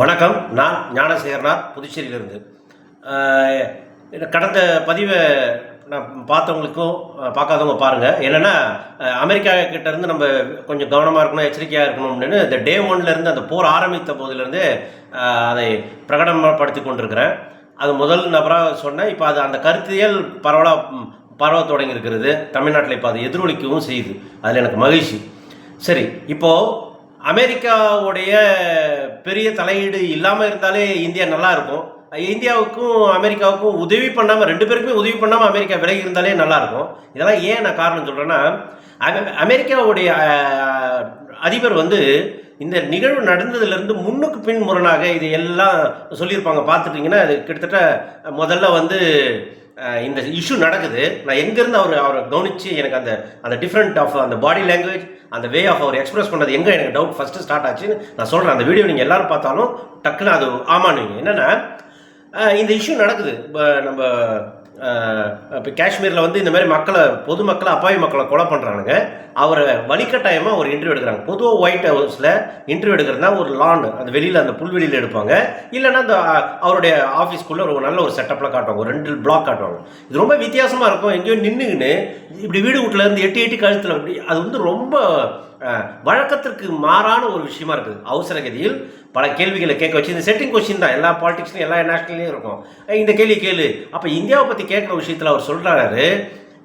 வணக்கம். நான் ஞானசேகரனார் புதுச்சேரியிலிருந்து. கடந்த பதிவை நான் பார்த்தவங்களுக்கும் பார்க்காதவங்க பாருங்கள் என்னென்னா அமெரிக்கா கிட்டேருந்து நம்ம கொஞ்சம் கவனமாக இருக்கணும் எச்சரிக்கையாக இருக்கணும்னு இந்த டே ஒன்லேருந்து அந்த போர் ஆரம்பித்த போதிலிருந்து அதை பிரகடனப்படுத்தி கொண்டிருக்கிறேன். அது முதல் நபராக சொன்னேன் இப்போ அது அந்த கருத்தியல் பரவலாக பரவ தொடங்கி இருக்கிறது தமிழ்நாட்டில் இப்போ அது எதிரொலிக்கவும் செய்யுது. அதில் எனக்கு மகிழ்ச்சி. சரி இப்போது அமெரிக்காவுடைய பெரிய தலையீடு இல்லாமல் இருந்தாலே இந்தியா நல்லா இருக்கும். இந்தியாவுக்கும் அமெரிக்காவுக்கும் உதவி பண்ணாமல் ரெண்டு பேருக்குமே உதவி பண்ணாமல் அமெரிக்கா விலகி இருந்தாலே நல்லாயிருக்கும் இதெல்லாம் ஏன் நான் காரணம் சொல்கிறேன்னா அமெ- அமெரிக்காவுடைய அதிபர் வந்து இந்த நிகழ்வு நடந்ததுலேருந்து முன்னுக்கு பின் முரணாக இது எல்லாம் சொல்லியிருப்பாங்க. பார்த்துட்டிங்கன்னா அது கிட்டத்தட்ட முதல்ல வந்து இந்த இஷ்யூ நடக்குது. நான் எங்கேருந்து அவர் அவரை கவனித்து எனக்கு அந்த அந்த டிஃப்ரெண்ட் ஆஃப் அந்த பாடி லாங்குவேஜ் அந்த வே ஆஃப் அவர் எக்ஸ்பிரஸ் பண்ணது எங்கே எனக்கு டவுட் ஃபஸ்ட்டு ஸ்டார்ட் ஆச்சுன்னு நான் சொல்கிறேன் அந்த வீடியோ நீங்கள் எல்லாரும் பார்த்தாலும் டக்குன்னு அது ஆமாம் என்னென்னா இந்த இஷ்யூ நடக்குது. இப்போ நம்ம இப்போ காஷ்மீரில் வந்து இந்த மாதிரி மக்களை பொதுமக்களை அப்பாவி மக்களை கொலை பண்ணுறானுங்க அவரை வழிகட்டாயமாக ஒரு இன்டர்வியூ எடுக்கிறாங்க. பொதுவாக ஒயிட் ஹவுஸில் இன்டர்வியூ எடுக்கிறதுனா ஒரு லான் அந்த வெளியில் அந்த புல்வெளியில் எடுப்பாங்க. இல்லைன்னா அந்த அவருடைய ஆஃபீஸ்க்குள்ளே ஒரு நல்ல ஒரு செட்டப்பில் காட்டுவாங்க. ஒரு ரெண்டு பிளாக் காட்டுவாங்க. இது ரொம்ப வித்தியாசமாக இருக்கும். எங்கேயோ நின்றுக்கின்னு இப்படி வீடு வீட்டில் இருந்து எட்டி எட்டி கழுத்தில் அப்படி அது வந்து ரொம்ப வழக்கத்திற்கு மாறான ஒரு விஷயமா இருக்குது. அவசர கதியில் பல கேள்விகளை கேட்க வச்சு இந்த செட்டிங் கொஸ்டின் தான். எல்லா பாலிடிக்ஸ்லையும் எல்லா நேஷனல்லையும் இருக்கும். இந்த கேள்வி கேளு. அப்போ இந்தியாவை பற்றி கேட்குற விஷயத்தில் அவர் சொல்கிறாரு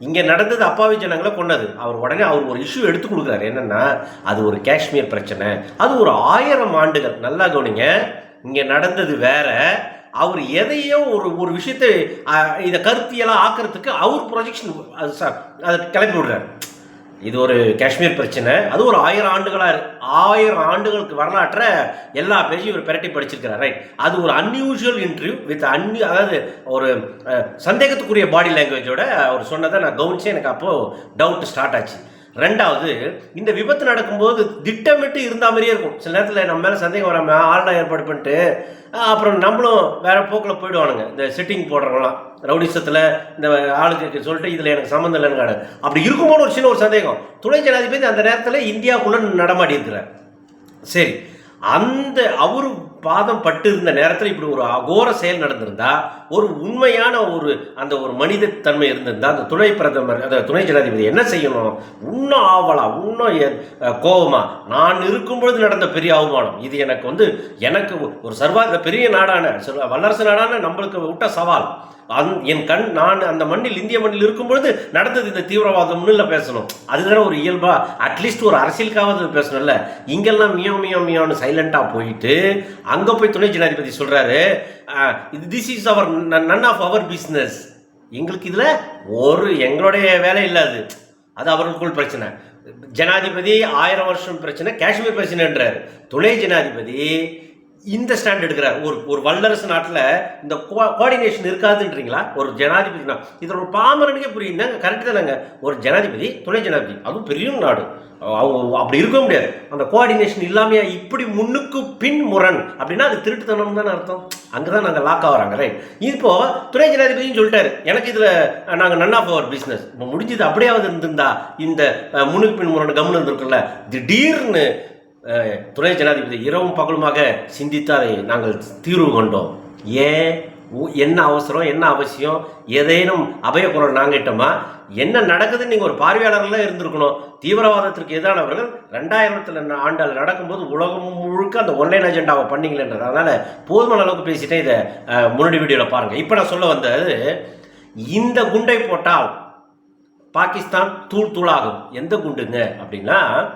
இங்கே நடந்தது அப்பாவி ஜனங்களை கொண்டது அவர் உடனே அவர் ஒரு இஷ்யூ எடுத்து கொடுக்குறாரு. என்னென்னா அது ஒரு காஷ்மீர் பிரச்சனை. அது ஒரு ஆயிரம் ஆண்டுகள். நல்லா கவனிங்க. இங்கே நடந்தது வேற. அவர் எதையோ ஒரு ஒரு விஷயத்தை இதை கருத்தியெல்லாம் ஆக்கிறதுக்கு அவர் ப்ரொஜெக்ஷன் அது சார் அதை கிளப்பி விடுறாரு. இது ஒரு காஷ்மீர் பிரச்சனை. அது ஒரு ஆயிரம் ஆண்டுகளாக ஆயிரம் ஆண்டுகளுக்கு வரலாற்றை எல்லா பேஜையும் இவர் பிரட்டி படிச்சிருக்கிறார். ரைட் அது ஒரு அன்யூஷுவல் இன்டர்வியூ வித் அன்யூ அதாவது ஒரு சந்தேகத்துக்குரிய பாடி லாங்குவேஜோட அவர் சொன்னதை நான் கவனிச்சு எனக்கு அப்போது டவுட் ஸ்டார்ட் ஆச்சு. ரெண்டாவது இந்த விபத்து நடக்கும்போது திட்டமிட்டு இருந்த மாதிரியே இருக்கும். சில நேரத்தில் நம்ம மேலே சந்தேகம் வராமல் ஆள்லாம் ஏற்பாடு பண்ணிட்டு அப்புறம் நம்மளும் வேற போக்கில் போயிடுவானுங்க. இந்த செட்டிங் போடுறவங்களாம் ரவுடிசத்தில் இந்த ஆளுக்கு சொல்லிட்டு இதில் எனக்கு சம்மந்தம் இல்லைன்னு காடு. அப்படி இருக்கும்போது ஒரு சின்ன ஒரு சந்தேகம். துணை ஜனாதிபதி அந்த நேரத்தில் இந்தியாவுக்குள்ளே நடமாடி இருக்கிறார். சரி. அந்த அவரு பாதம் பட்டு இருந்த நேரத்தில் இப்படி ஒரு அகோர செயல் நடந்திருந்தா ஒரு உண்மையான ஒரு அந்த ஒரு மனித தன்மை இருந்திருந்தா அந்த துணை பிரதமர் அந்த துணை ஜனாதிபதி என்ன செய்யணும்? இன்னும் ஆவலா இன்னும் கோபமா நான் இருக்கும் பொழுது நடந்த பெரிய அவமானம். இது எனக்கு வந்து எனக்கு ஒரு சர்வா பெரிய நாடான வல்லரசு நாடான நம்மளுக்கு விட்ட சவால். அந் என் கண் நான் அந்த மண்ணில் இந்திய மண்ணில் இருக்கும் பொழுது நடந்தது இந்த தீவிரவாதம்னு இல்லை பேசணும். அதுதானே ஒரு இயல்பா? அட்லீஸ்ட் ஒரு அரசியலுக்காவது பேசணும்ல. இங்கெல்லாம் மியோ மியோ மியோன்னு சைலண்டாக போயிட்டு அங்கே போய் துணை ஜனாதிபதி சொல்கிறாரு இது this is our none of our business எங்களுக்கு இதில் ஒரு எங்களுடைய வேலை இல்லாது அது அவர்களுக்குள் பிரச்சனை. ஜனாதிபதி ஆயிரம் வருஷம் பிரச்சனை காஷ்மீர் பிரச்சனைன்றார். துணை ஜனாதிபதி இந்த ஸ்டாண்ட் எடுக்கிறார். ஒரு ஒரு வல்லரசு நாட்டில் இந்த கோஆர்டினேஷன் இருக்காதுன்றீங்களா? ஒரு ஜனாதிபதி இதில் ஒரு பாமரனுக்கே புரியுங்க கரெக்டு தானேங்க. ஒரு ஜனாதிபதி துணை ஜனாதிபதி. அதுவும் பெரிய நாடு. அவங்க அப்படி இருக்க முடியாது. அந்த கோஆர்டினேஷன் இல்லாமையா இப்படி முன்னுக்கு பின் முரண் அப்படின்னா அது திருட்டுத்தனம் தானே அர்த்தம். அங்கே தான் நாங்கள் லாக் ஆகிறாங்க ரைட் இப்போ துணை ஜனாதிபதியும் சொல்லிட்டாரு. எனக்கு இதில் நாங்கள் நன் ஆஃப் அவர் பிஸ்னஸ் இப்போ முடிஞ்சது அப்படியாவது இருந்திருந்தா இந்த முன்னுக்கு பின் முரண் கம்னு இருந்திருக்குல்ல திடீர்னு துணை ஜனாதிபதி இரவும் பகலுமாக சிந்தித்து அதை நாங்கள் தீர்வு கொண்டோம். ஏன்? உ- என்ன அவசரம்? என்ன அவசியம்? ஏதேனும் அபயக்குரல் நாங்கிட்டோமா? என்ன நடக்குதுன்னு நீங்கள் ஒரு பார்வையாளர்களாக இருந்திருக்கணும். தீவிரவாதத்திற்கு எதிரானவர்கள் ரெண்டாயிரத்தில் ஆண்டால் நடக்கும்போது உலகம் முழுக்க அந்த ஒன்லைன் அஜெண்டாவை பண்ணீங்களேன்றது அதனால் போதுமான அளவுக்கு பேசிட்டேன் இதை முன்னாடி வீடியோவில் பாருங்கள் இப்போ நான் சொல்ல வந்தது இந்த குண்டை போட்டால் பாகிஸ்தான் தூள் தூளாகும். எந்த குண்டுங்க? அப்படின்னா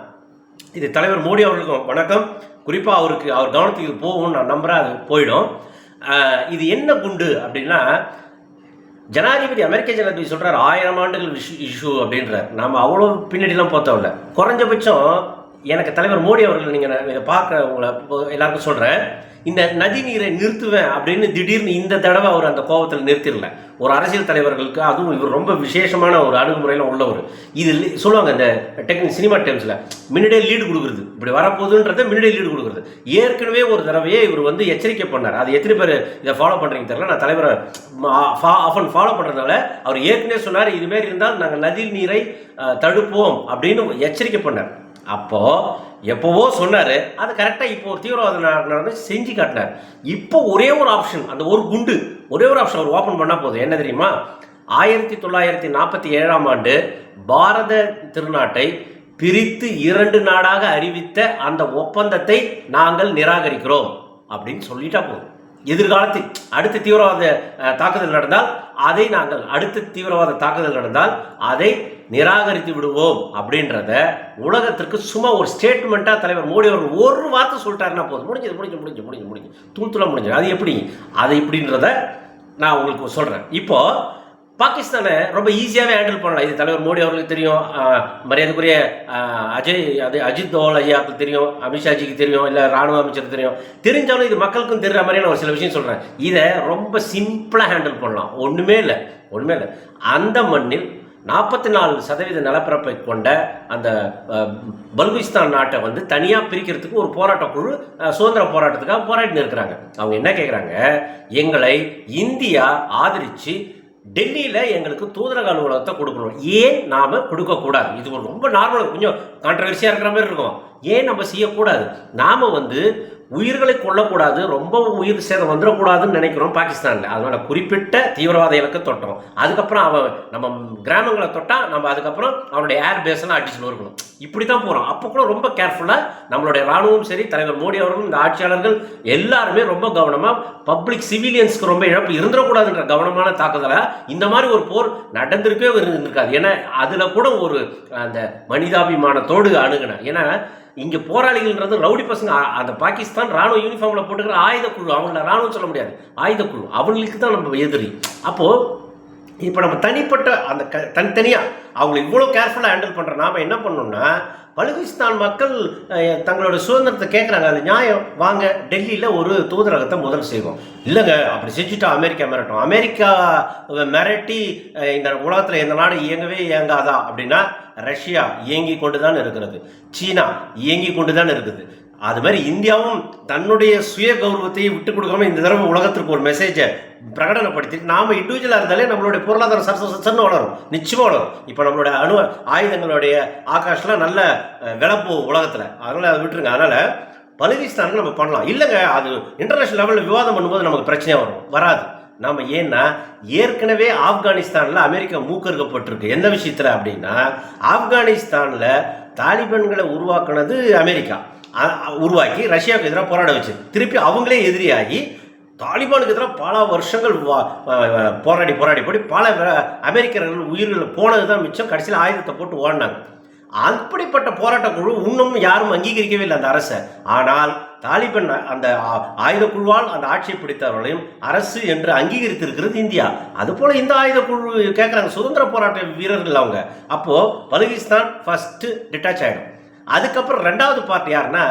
இது தலைவர் மோடி அவர்களுக்கும் வணக்கம். குறிப்பாக அவருக்கு அவர் கவனத்துக்கு இது நான் நம்புகிறேன் அது போயிடும். இது என்ன குண்டு அப்படின்னா ஜனாதிபதி அமெரிக்க ஜனாதிபதி சொல்கிறார் ஆயிரம் ஆண்டுகள் இஷ்யூ இஷ்யூ அப்படின்றார். நாம் அவ்வளோ பின்னாடிலாம் போத்தவில்ல குறைஞ்சபட்சம் எனக்கு தலைவர் மோடி அவர்கள் நீங்கள் இதை பார்க்க உங்களை எல்லாருக்கும் சொல்கிறேன் இந்த நதி நீரை நிறுத்துவேன் அப்படின்னு திடீர்னு இந்த தடவை அவர் அந்த கோபத்தில் நிறுத்திடல. ஒரு அரசியல் தலைவர்களுக்கு அதுவும் இவர் ரொம்ப விசேஷமான ஒரு அணுகுமுறையில் உள்ளவர். இது சொல்லுவாங்க இந்த டெக்னிக் சினிமா டைம்ஸில் முன்னாடியே லீடு கொடுக்குறது. இப்படி வரப்போகுதுன்றதை முன்னாடியே லீடு கொடுக்குறது. ஏற்கனவே ஒரு தடவையே இவர் வந்து எச்சரிக்கை பண்ணார். அது எத்தனை பேர் இதை ஃபாலோ பண்ணுறீங்க தெரியல. நான் தலைவரை ஆஃபன் ஃபாலோ பண்ணுறதுனால அவர் ஏற்கனவே சொன்னார் இதுமாரி இருந்தால் நாங்கள் நதி நீரை தடுப்போம் அப்படின்னு எச்சரிக்கை பண்ணார். அப்போது எப்போவோ சொன்னார் அது கரெக்டாக இப்போ ஒரு தீவிரவாத நடந்து செஞ்சு காட்டினார். இப்போ ஒரே ஒரு ஆப்ஷன் அந்த ஒரு குண்டு ஒரே ஒரு ஆப்ஷன் அவர் ஓப்பன் பண்ணால் போதும். என்ன தெரியுமா? ஆயிரத்தி தொள்ளாயிரத்தி நாற்பத்தி ஏழாம் ஆண்டு பாரத திருநாட்டை பிரித்து இரண்டு நாடாக அறிவித்த அந்த ஒப்பந்தத்தை நாங்கள் நிராகரிக்கிறோம் அப்படின்னு சொல்லிட்டா போதும். எதிர்காலத்தில் அடுத்த தீவிரவாத தாக்குதல் நடந்தால் அதை நாங்கள் அடுத்த தீவிரவாத தாக்குதல் நடந்தால் அதை நிராகரித்து விடுவோம் அப்படின்றத உலகத்திற்கு சும்மா ஒரு ஸ்டேட்மெண்ட்டாக தலைவர் மோடி அவர்கள் ஒரு வார்த்தை சொல்லிட்டாருன்னா போதும். முடிஞ்சது முடிஞ்சு முடிஞ்சு முடிஞ்சு முடிஞ்சு தூள் தூளா முடிஞ்சது. அது எப்படி? அது இப்படின்றத நான் உங்களுக்கு சொல்கிறேன் இப்போது பாகிஸ்தானை ரொம்ப ஈஸியாகவே ஹேண்டில் பண்ணலாம். இது தலைவர் மோடி அவர்களுக்கு தெரியும். மரியாதைக்குரிய அஜய் அது அஜித் தோவல் ஐயாவுக்கு தெரியும். அமித்ஷாஜிக்கு தெரியும். இல்லை ராணுவ அமைச்சருக்கு தெரியும். தெரிஞ்சாலும் இது மக்களுக்கும் தெரிகிற மாதிரியான ஒரு சில விஷயம் சொல்கிறேன் இதை ரொம்ப சிம்பிளாக ஹேண்டில் பண்ணலாம். ஒன்றுமே இல்லை. ஒன்றுமே இல்லை. அந்த மண்ணில் நாற்பத்தி நாலு சதவீத நிலப்பரப்பை கொண்ட அந்த பல்கிஸ்தான் நாட்டை வந்து தனியாக பிரிக்கிறதுக்கு ஒரு போராட்ட குழு சுதந்திர போராட்டத்துக்காக போராடிட்டு இருக்கிறாங்க. அவங்க என்ன கேட்குறாங்க எங்களை இந்தியா ஆதரித்து டெல்லியில் எங்களுக்கு தூதரக அலுவலகத்தை கொடுக்கணும். ஏன் நாம் கொடுக்கக்கூடாது? இது ஒரு ரொம்ப நார்மல் கொஞ்சம் கான்ட்ரவர்சியாக இருக்கிற மாதிரி இருக்கும். ஏன் நம்ம செய்யக்கூடாது? நாம் வந்து உயிர்களை கொல்லக்கூடாது ரொம்ப உயிர் சேதம் வந்துடக்கூடாதுன்னு நினைக்கிறோம் பாகிஸ்தானில். அதனால குறிப்பிட்ட தீவிரவாத இலக்கை தொட்டோம். அதுக்கப்புறம் அவன் நம்ம கிராமங்களை தொட்டால் நம்ம அதுக்கப்புறம் அவனுடைய ஏர் பேஸ்லாம் அடிச்சு நொறுக்கணும். இப்படி தான் போகிறோம் அப்போ கூட ரொம்ப கேர்ஃபுல்லாக நம்மளுடைய ராணுவம் சரி தலைவர் மோடி அவர்களும் இந்த ஆட்சியாளர்கள் எல்லாருமே ரொம்ப கவனமாக பப்ளிக் சிவிலியன்ஸ்க்கு ரொம்ப இழப்பு இருந்துடக்கூடாதுன்ற கவனமான தாக்குதலை இந்த மாதிரி ஒரு போர் நடந்திருக்கவே இருந்திருக்காது. ஏன்னா அதில் கூட ஒரு அந்த மனிதாபிமானத்தோடு அணுகுனேன் ஏன்னா இங்கே போராளிகள்ன்றது ரவுடி பசங்க. அந்த பாகிஸ்தான் ராணுவ யூனிஃபார்மில் போட்டுக்கிற ஆயுத குழு அவங்கள ராணுவம் சொல்ல முடியாது. ஆயுத குழு அவங்களுக்கு தான் நம்ம எதிரி. அப்போது இப்போ நம்ம தனிப்பட்ட அந்த க தனித்தனியாக அவங்களை இவ்வளோ கேர்ஃபுல்லாக ஹேண்டில் பண்ணுற நாம் என்ன பண்ணோம்னா பலுகிஸ்தான் மக்கள் தங்களோட சுதந்திரத்தை கேட்குறாங்க அது நியாயம். வாங்க டெல்லியில் ஒரு தூதரகத்தை முதல் செய்வோம். இல்லைங்க அப்படி செஞ்சுட்டா அமெரிக்கா மிரட்டும். அமெரிக்கா மிரட்டி இந்த உலகத்தில் எந்த நாடு இயங்கவே இயங்காதா அப்படின்னா ரஷ்யா இயங்கி கொண்டு தான் இருக்கிறது. சீனா இயங்கி கொண்டு தான் இருக்குது. அது மாதிரி இந்தியாவும் தன்னுடைய சுய கௌரவத்தை விட்டு கொடுக்காம இந்த தடவை உலகத்திற்கு ஒரு மெசேஜை பிரகடனப்படுத்தி நாம இண்டிவிஜுவலாக இருந்தாலே நம்மளுடைய பொருளாதார சரச சரசன்னு வளரும். நிச்சயமாக வளரும். இப்போ நம்மளுடைய அணு ஆயுதங்களுடைய ஆகாஷ்லாம் நல்ல அஹ், விலை போகும் உலகத்தில். அதனால் அதை விட்டுருங்க. அதனால் பலுகிஸ்தானுக்கு நம்ம பண்ணலாம். இல்லைங்க அது இன்டர்நேஷனல் லெவலில் விவாதம் பண்ணும்போது நமக்கு பிரச்சனையாக வரும். வராது. நாம் ஏன்னா ஏற்கனவே ஆப்கானிஸ்தானில் அமெரிக்கா மூக்கறுக்கப்பட்டிருக்கு. எந்த விஷயத்தில் அப்படின்னா ஆப்கானிஸ்தானில் தாலிபான்களை உருவாக்குனது அமெரிக்கா. உருவாக்கி ரஷ்யாவுக்கு எதிராக போராட வச்சு. திருப்பி அவங்களே எதிரியாகி தாலிபானுக்கு எதிராக பல வருஷங்கள் வா- போராடி போராடி போடி பல அமெரிக்கர்கள் உயிர்கள் போனது தான் மிச்சம். கடைசியில் ஆயுதத்தை போட்டு ஓடினாங்க. அப்படிப்பட்ட போராட்ட குழு இன்னும் யாரும் அங்கீகரிக்கவே இல்லை அந்த அரசை. ஆனால் தாலிபன் அந்த ஆ- ஆயுத குழுவால் அந்த ஆட்சியை பிடித்தவர்களையும் அரசு என்று அங்கீகரித்திருக்கிறது இந்தியா. அதுபோல இந்த ஆயுத குழு கேட்குறாங்க சுதந்திர போராட்ட வீரர்கள் அவங்க. அப்போது பலுகிஸ்தான் ஃபஸ்ட்டு டிட்டாச் ஆகிடும் அதுக்கப்புறம் ரெண்டாவது பார்ட் யாருன்னா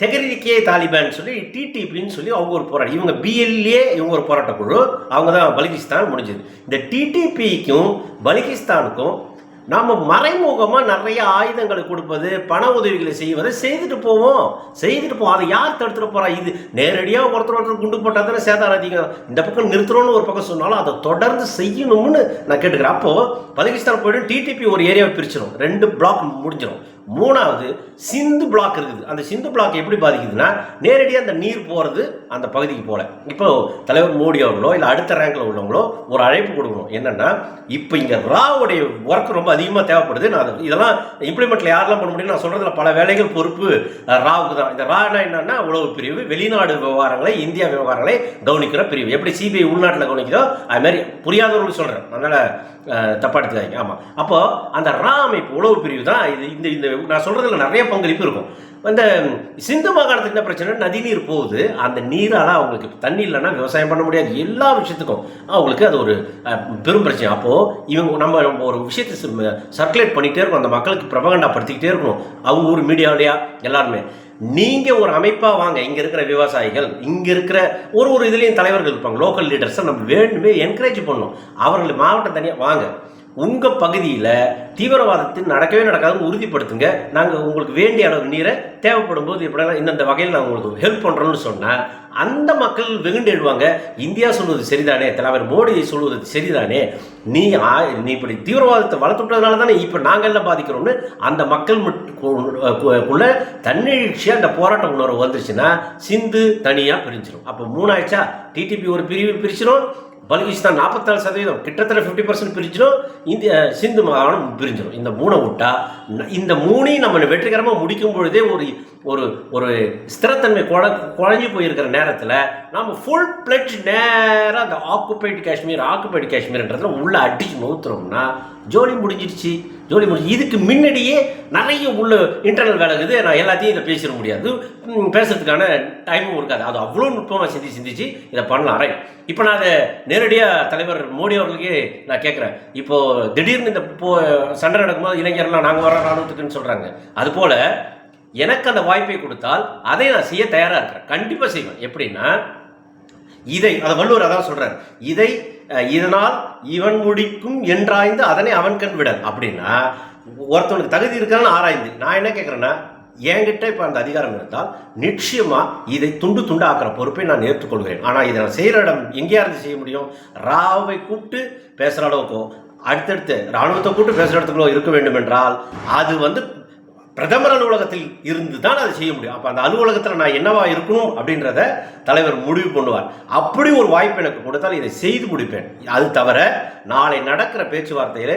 தெகரிக்கே தாலிபான் சொல்லி டிடிபின்னு சொல்லி அவங்க ஒரு போராட்டம். இவங்க பிஎல்ஏ இவங்க ஒரு போராட்ட குழு. அவங்க தான் பலுகிஸ்தான் முடிஞ்சது. இந்த டிடிபிக்கும் பலுகிஸ்தானுக்கும் நாம் மறைமுகமாக நிறைய ஆயுதங்களை கொடுப்பது பண உதவிகளை செய்வதை செய்துட்டு போவோம். செய்துட்டு போவோம் அதை யார் தடுத்துட்டு போகிறா இது நேரடியாக ஒருத்தர் ஒருத்தர் குண்டு போட்டால் தானே சேதாரம் அதிகம் இந்த பக்கம் நிறுத்துறோம்னு ஒரு பக்கம் சொன்னாலும் அதை தொடர்ந்து செய்யணும்னு நான் கேட்டுக்கிறேன். அப்போது பலுகிஸ்தான் போய்ட்டு டிடிபி ஒரு ஏரியாவை பிரிச்சிடும் ரெண்டு பிளாக் முடிஞ்சிடும் மூணாவது சிந்து பிளாக் இருக்குது. அந்த சிந்து பிளாக் எப்படி பாதிக்குதுன்னா நேரடியாக அந்த நீர் போகிறது அந்த பகுதிக்கு போகல இப்போ தலைவர் மோடி அவர்களோ இல்லை அடுத்த ரேங்கில் உள்ளவங்களோ ஒரு அழைப்பு கொடுக்கணும். என்னென்னா இப்போ இங்கே ராவுடைய ஒர்க் ரொம்ப அதிகமாக தேவைப்படுது. நான் அதை இதெல்லாம் இம்ப்ளிமெண்ட்டில் யாரெல்லாம் பண்ண முடியும் நான் சொல்கிறதுல பல வேலைகள் பொறுப்பு ராவுக்கு தான். இந்த ரானா என்னென்னா உளவு பிரிவு. வெளிநாடு விவகாரங்களை இந்தியா விவகாரங்களை கவனிக்கிற பிரிவு. எப்படி சிபிஐ உள்நாட்டில் கவனிக்குதோ அது மாதிரி புரியாதவர்களுக்கு சொல்கிறேன் அதனால் தப்பாக எடுத்துக்காதீங்க. ஆமாம் அப்போது அந்த ரா அமைப்பு உளவு பிரிவு தான் இது. இந்த இந்த நான் சொல்கிறதுல நிறைய பங்களிப்பு இருக்கும். அந்த சிந்து மாகாணத்துக்கு என்ன பிரச்சனை நதிநீர் போகுது. அந்த நீரால் அவங்களுக்கு தண்ணி இல்லைன்னா விவசாயம் பண்ண முடியாது. எல்லா விஷயத்துக்கும். அவங்களுக்கு அது ஒரு பெரும் பிரச்சனை. அப்போது இவங்க நம்ம ஒரு விஷயத்தை சர்க்குலேட் பண்ணிகிட்டே இருக்கணும். அந்த மக்களுக்கு பிரபகண்டா படுத்திக்கிட்டே இருக்கணும். அவங்க ஊர் மீடியாவிலையா எல்லாருமே. நீங்கள் ஒரு அமைப்பாக வாங்க. இங்கே இருக்கிற விவசாயிகள் இங்கே இருக்கிற ஒரு ஒரு இதுலேயும் தலைவர்கள் இருப்பாங்க. லோக்கல் லீடர்ஸை நம்ம வேணுமே என்கரேஜ் பண்ணணும். அவர்கள் மாவட்டம் தனியாக வாங்க. உங்கள் பகுதியில் தீவிரவாதத்தின் நடக்கவே நடக்காதுன்னு உறுதிப்படுத்துங்க. நாங்கள் உங்களுக்கு வேண்டிய அளவு நீரை தேவைப்படும் போது எப்படியெல்லாம் இந்தந்த வகையில் நாங்கள் உங்களுக்கு ஹெல்ப் பண்ணுறோம்னு சொன்னால் அந்த மக்கள் வெகுண்டு எழுவாங்க இந்தியா சொல்வது சரிதானே? தலைவர் மோடி சொல்வது சரிதானே? நீ ஆ- நீ இப்படி தீவிரவாதத்தை வளர்த்து விட்டதுனால தானே இப்போ நாங்கள் எல்லாம் பாதிக்கிறோம்னு அந்த மக்கள் மட்- குள்ள தன்னெழுச்சியாக அந்த போராட்ட உணர்வு வந்துருச்சுன்னா சிந்து தனியாக பிரிஞ்சிடும் அப்போ மூணாயிடுச்சா? டிடிபி ஒரு பிரிவு பிரிச்சிடும் பலுகிஸ்தான் நாற்பத்தாலு சதவீதம். கிட்டத்தட்ட ஃபிஃப்டி பர்சன்ட் பிரிஞ்சிடும் இந்திய சிந்து மாகாணம் பிரிஞ்சிடும் இந்த மூணை விட்டா இந்த மூணையும் நம்ம வெற்றிகரமாக முடிக்கும் பொழுதே ஒரு ஒரு ஒரு ஸ்திரத்தன்மை குழ குழஞ்சி போயிருக்கிற நேரத்தில் நம்ம ஃபுல் பிளட் நேராக அந்த ஆக்குபைடு காஷ்மீர் ஆக்குபைடு காஷ்மீர்ன்றதுல உள்ளே அடிச்சு நோத்துறோம்னா ஜோலி முடிஞ்சிடுச்சு ஜோலி முடிஞ்சு இதுக்கு முன்னாடியே நிறைய உள்ள இன்டர்னல் வேலை இருக்குது. நான் எல்லாத்தையும் இதை பேசிட முடியாது. பேசுறதுக்கான டைமும் இருக்காது. அது அவ்வளோ நுட்பமாக சிந்தி சிந்திச்சு இதை பண்ணலாம். ரைட் இப்போ நான் அதை நேரடியாக தலைவர் மோடி அவர்களுக்கே நான் கேட்குறேன். இப்போது திடீர்னு இந்த போ சண்டை நடக்கும்போது இளைஞர்லாம் நாங்கள் வரோம் ராணுவத்துக்குன்னு சொல்கிறாங்க அதுபோல் எனக்கு அந்த வாய்ப்பை கொடுத்தால் அதை நான் செய்ய தயாராக இருக்கிறேன். கண்டிப்பாக செய்வேன். எப்படின்னா இதை அதை வள்ளுவர் அதான் சொல்றார். இதை இதனால் இவன் முடிக்கும் என்றாய்ந்து அதனை அவன் கண் விடல். அப்படின்னா ஒருத்தவனுக்கு தகுதி இருக்கான்னு ஆராய்ந்து. நான் என்ன கேட்குறேன்னா என்கிட்ட இப்போ அந்த அதிகாரம் இருந்தால் நிச்சயமா இதை துண்டு துண்டு ஆக்கிற பொறுப்பை நான் ஏற்றுக்கொள்கிறேன் ஆனால் இதை நான் செய்கிற இடம் எங்கேயா இருந்து செய்ய முடியும்? ராவை கூப்பிட்டு பேசுகிற அளவுக்கோ அடுத்தடுத்து ராணுவத்தை கூப்பிட்டு பேசுகிற இடத்துக்குள்ளோ இருக்க வேண்டும் என்றால் அது வந்து பிரதமர் அலுவலகத்தில் இருந்து தான் அதை செய்ய முடியும். அப்போ அந்த அலுவலகத்தில் நான் என்னவா இருக்கணும் அப்படின்றத தலைவர் முடிவு பண்ணுவார். அப்படி ஒரு வாய்ப்பு எனக்கு கொடுத்தால் இதை செய்து முடிப்பேன். அது தவிர நாளை நடக்கிற பேச்சுவார்த்தையில்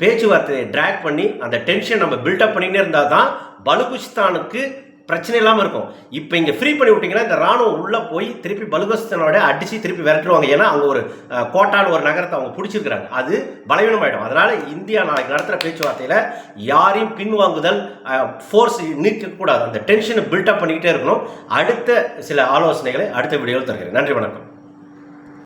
பேச்சுவார்த்தையை ட்ராக் பண்ணி அந்த டென்ஷன் நம்ம பில்டப் பண்ணிக்கிட்டே இருந்தால் தான் பலுகுஸ்தானுக்கு பிரச்சனை இல்லாமல் இருக்கும். இப்போ இங்கே ஃப்ரீ பண்ணி விட்டிங்கன்னா இந்த ராணுவம் உள்ளே போய் திருப்பி பலுகஸ்தனோட அடித்து திருப்பி விரட்டுவாங்க. ஏன்னா அவங்க ஒரு அஹ், கோட்டான்னு ஒரு நகரத்தை அவங்க பிடிச்சிருக்கிறாங்க. அது பலவீனமாயிடும். அதனால் இந்தியா நாளைக்கு நடத்துகிற பேச்சுவார்த்தையில் யாரையும் பின்வாங்குதல் ஃபோர்ஸ் நீக்கக்கூடாது. அந்த டென்ஷனை பில்டப் பண்ணிக்கிட்டே இருக்கணும். அடுத்த சில ஆலோசனைகளை அடுத்த வீடியோவில் தருகிறேன். நன்றி வணக்கம்.